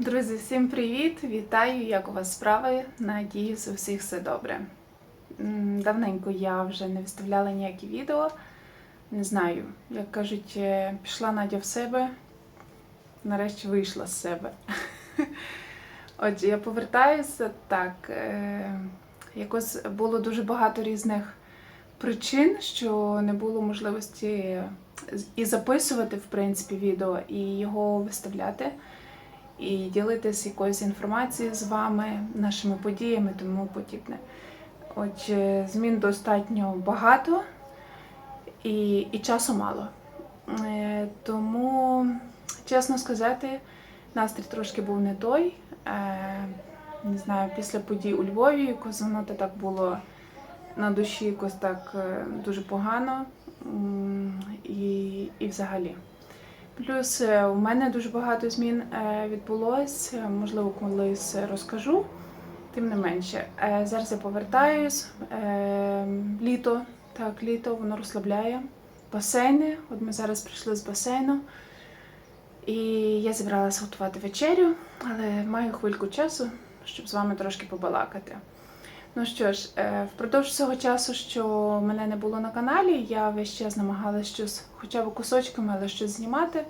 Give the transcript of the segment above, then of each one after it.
Друзі, всім привіт! Вітаю! Як у вас справи? Надіюсь, у всіх все добре. Давненько я вже не виставляла ніякі відео. Не знаю, як кажуть, е, пішла Надя в себе, нарешті вийшла з себе. Отже, я повертаюся так. е, Якось було дуже багато різних причин, що не було можливості і записувати, в принципі, відео, і його виставляти і ділитися якоюсь інформацією з вами, нашими подіями тому подібне. Отже, змін достатньо багато і, і часу мало. Е, Тому, чесно сказати, настрій трошки був не той. Е, Не знаю, після подій у Львові якось воно так було на душі якось так е, дуже погано. І, і взагалі. Плюс е, у мене дуже багато змін е, відбулось, е, можливо, колись розкажу. Тим не менше, зараз я повертаюсь. Літо, так, літо, воно розслабляє. Басейни. От ми зараз прийшли з басейну. І я зібралася готувати вечерю, але маю хвильку часу, щоб з вами трошки побалакати. Ну що ж, е, впродовж цього часу, що мене не було на каналі, я весь час намагалася щось, хоча б кусочками, але щось знімати.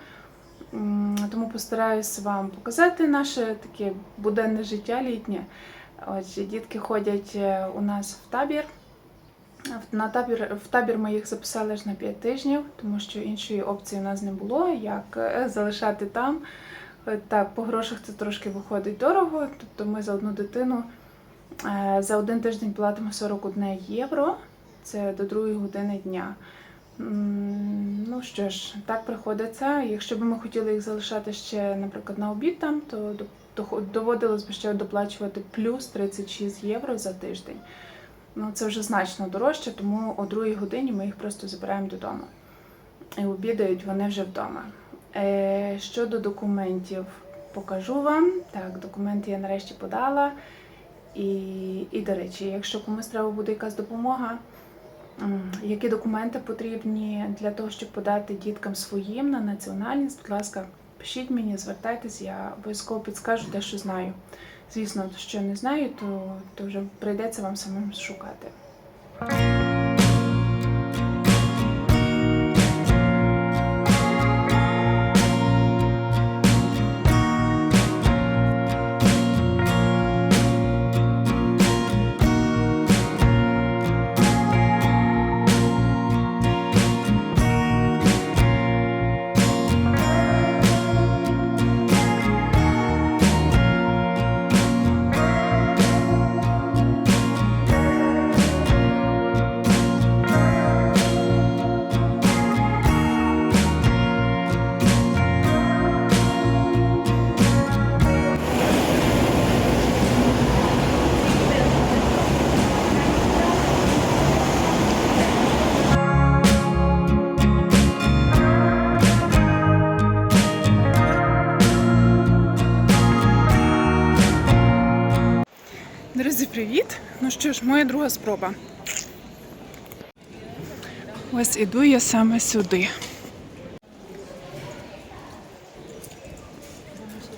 Тому постараюся вам показати наше таке буденне життя літнє. Отже, дітки ходять е, у нас в табір. На табір, в табір ми їх записали ж на 5 тижнів, тому що іншої опції у нас не було, як е, залишати там. Так, по грошах це трошки виходить дорого. Тобто ми за одну дитину за один тиждень платимо 41 євро. Це до другої години дня. Ну що ж, так приходиться. Якщо б ми хотіли їх залишати ще, наприклад, на обід там, то доводилось би ще доплачувати плюс 36 євро за тиждень. Ну, це вже значно дорожче, тому о другій годині ми їх просто забираємо додому. І обідають вони вже вдома. Е, щодо документів, покажу вам. Так, документи я нарешті подала. І, і до речі, якщо комусь треба буде якась допомога, які документи потрібні для того, щоб подати діткам своїм на національність, будь ласка, пишіть мені, звертайтесь, я обов'язково підскажу те, що знаю. Звісно, що не знаю, то, то вже прийдеться вам самим шукати. Друзі, привіт! Ну що ж, моя друга спроба. Ось іду я саме сюди.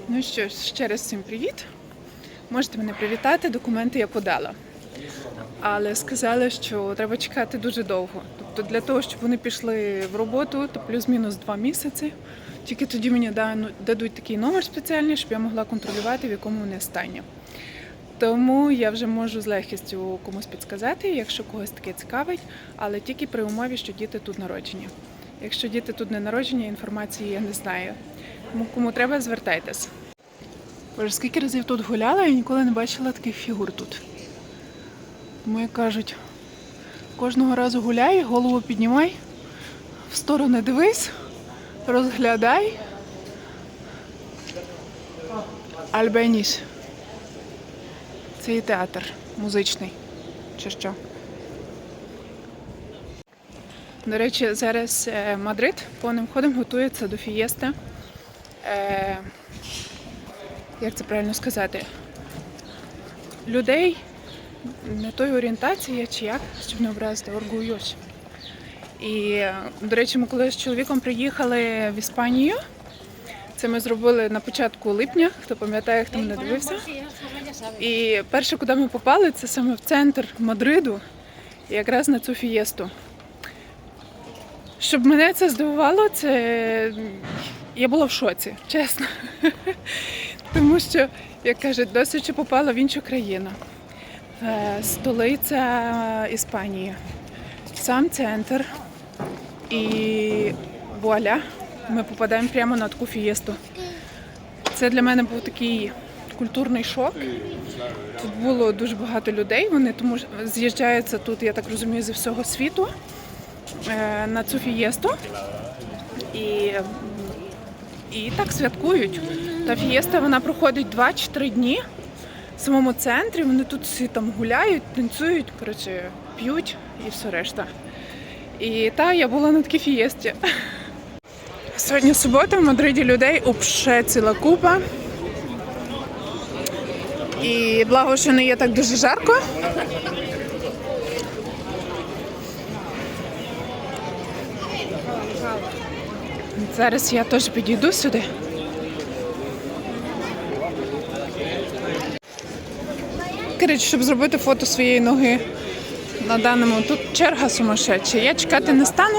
Ну що ж, ще раз всім привіт. Можете мене привітати, документи я подала. Але сказали, що треба чекати дуже довго. Тобто для того, щоб вони пішли в роботу, то плюс-мінус два місяці. Тільки тоді мені дадуть такий номер спеціальний, щоб я могла контролювати, в якому вони стані. Тому я вже можу з легкістю комусь підсказати, якщо когось таке цікавить, але тільки при умові, що діти тут народжені. Якщо діти тут не народжені, інформації я не знаю. Тому кому треба, звертайтесь. Боже, скільки разів тут гуляла і ніколи не бачила таких фігур тут. Тому як кажуть, кожного разу гуляй, голову піднімай, в сторони дивись, розглядай. Альбеніс. Це і театр музичний. Чи що? До речі, зараз е, Мадрид повним ходом готується до фієсти. Е, як це правильно сказати? Людей не тої орієнтації, чи як, щоб не образити, оргуйош. І, е, до речі, ми коли з чоловіком приїхали в Іспанію, Це ми зробили на початку липня, хто пам'ятає, хто мене дивився. І перше, куди ми попали, це саме в центр Мадриду, якраз на цю фієсту. Щоб мене це здивувало, це я була в шоці, чесно. Тому що, як кажуть, досить попала в іншу країну. Е, Столиця Іспанії, сам центр. І вуаля, ми попадаємо прямо на таку фієсту. Це для мене був такий культурний шок. Тут було дуже багато людей. Вони тому з'їжджаються тут, я так розумію, зі всього світу е, на цю фієсту. І, і так святкують. Та фієста вона проходить 2 чи 3 дні в самому центрі. Вони тут всі там гуляють, танцюють, коротше, п'ють і все решта. І та я була на такій фієсті. Сьогодні субота в Мадриді людей упше ціла купа. І благо, що не є так дуже жарко. Зараз я теж підійду сюди. Коротше, щоб зробити фото своєї ноги на даному тут черга сумасшедша. Я чекати не стану.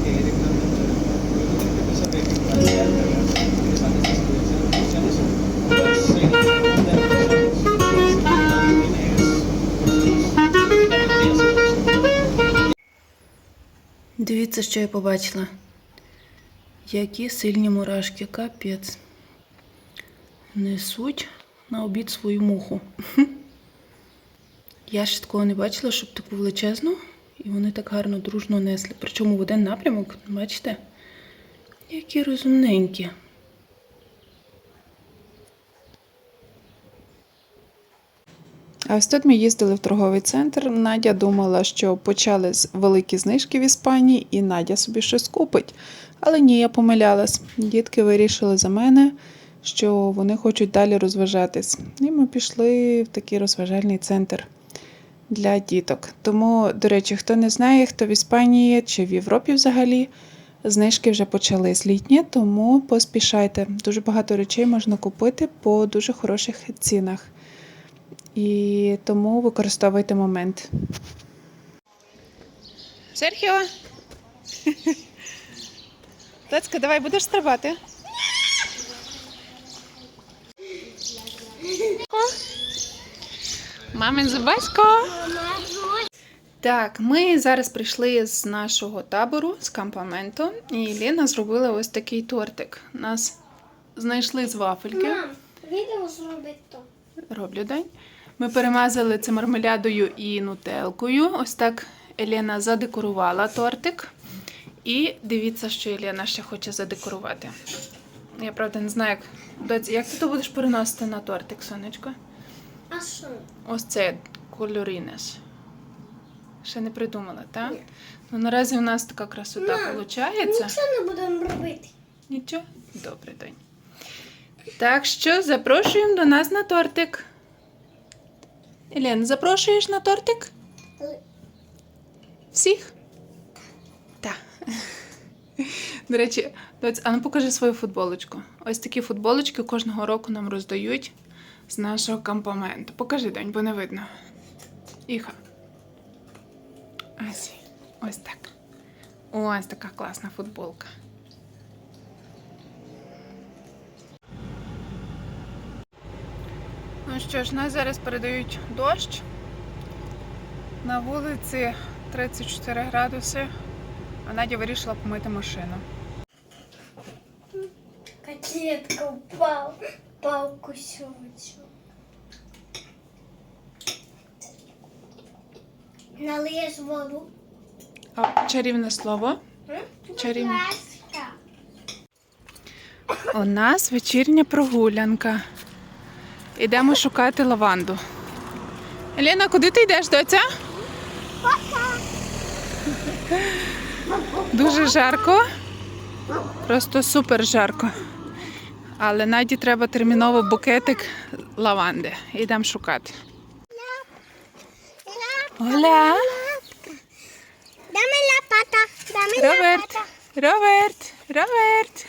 Дивіться, що я побачила. Які сильні мурашки, капець. Несуть на обід свою муху. Я ще такого не бачила, щоб таку величезну, і вони так гарно дружно несли. Причому в один напрямок, бачите? Які розумненькі. А ось тут ми їздили в торговий центр. Надя думала, що почали з великі знижки в Іспанії, і Надя собі щось купить. Але ні, я помилялась. Дітки вирішили за мене, що вони хочуть далі розважатись. І ми пішли в такий розважальний центр для діток. Тому, до речі, хто не знає, хто в Іспанії чи в Європі взагалі. Знижки вже почались літні, тому поспішайте. Дуже багато речей можна купити по дуже хороших цінах. І тому використовуйте момент. Серхіо. Лецька, давай будеш стрибати. Мамин зубасько. Так, ми зараз прийшли з нашого табору, з кампаменту, і Ліна зробила ось такий тортик. Нас знайшли з вафельки. Мам, відео зробити то. Роблю день. Ми перемазали це мармелядою і нутелкою. Ось так Елена задекорувала тортик. І дивіться, що Елена ще хоче задекорувати. Я правда не знаю, як, як ти то будеш переносити на тортик, сонечко? А що? Ось це кольоринес. Ще не придумала, так? Ні. Ну, наразі у нас така красота Мам, виходить. Нічого не будемо робити. Нічого? Добрий день. Так що запрошуємо до нас на тортик. Елен, запрошуєш на тортик? Всіх? Так. До речі, а ну покажи свою футболочку. Ось такі футболочки кожного року нам роздають з нашого кампаменту. Покажи, донь, бо не видно. Іха. Ось. Ось так. Ось така класна футболка. Ну що ж, нас зараз передають дощ. На вулиці 34 градуси, а Надя вирішила помити машину. Котлетка упала. Пал кусочок. Налиєш воду. А чарівне слово. Чарівне. У нас вечірня прогулянка. Йдемо шукати лаванду. Еліна, куди ти йдеш, доця? Дуже жарко. Просто супер жарко. Але Наді треба терміново букетик лаванди. Йдемо шукати. Оля! Даме лопата. Роберт! Роберт! Роберт!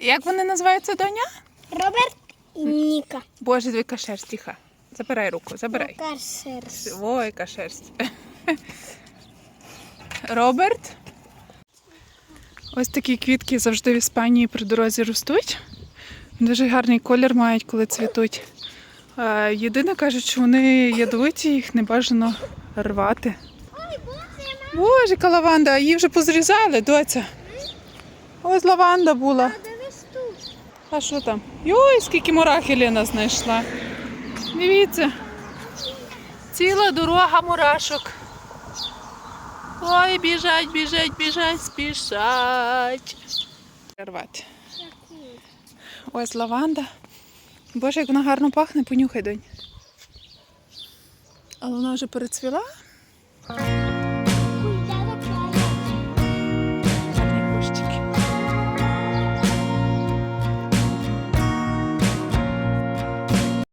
Як вони називаються, доня? Роберт Ніка. Боже, дві шерсть, тихо. Забирай руку, забирай. Яка шерсть. Роберт. Ось такі квітки завжди в Іспанії при дорозі ростуть. Дуже гарний колір мають, коли цвітуть. Єдине кажуть, що вони ядовиті, їх не бажано рвати. Боже, яка лаванда, її вже позрізали, доця. Ось лаванда була. А що там? Йой, скільки мурах Єлена знайшла. Дивіться. Ціла дорога мурашок. Ой, біжать, біжать, біжать, спішать. Ось лаванда. Боже, як вона гарно пахне, понюхай донь. Але вона вже перецвіла.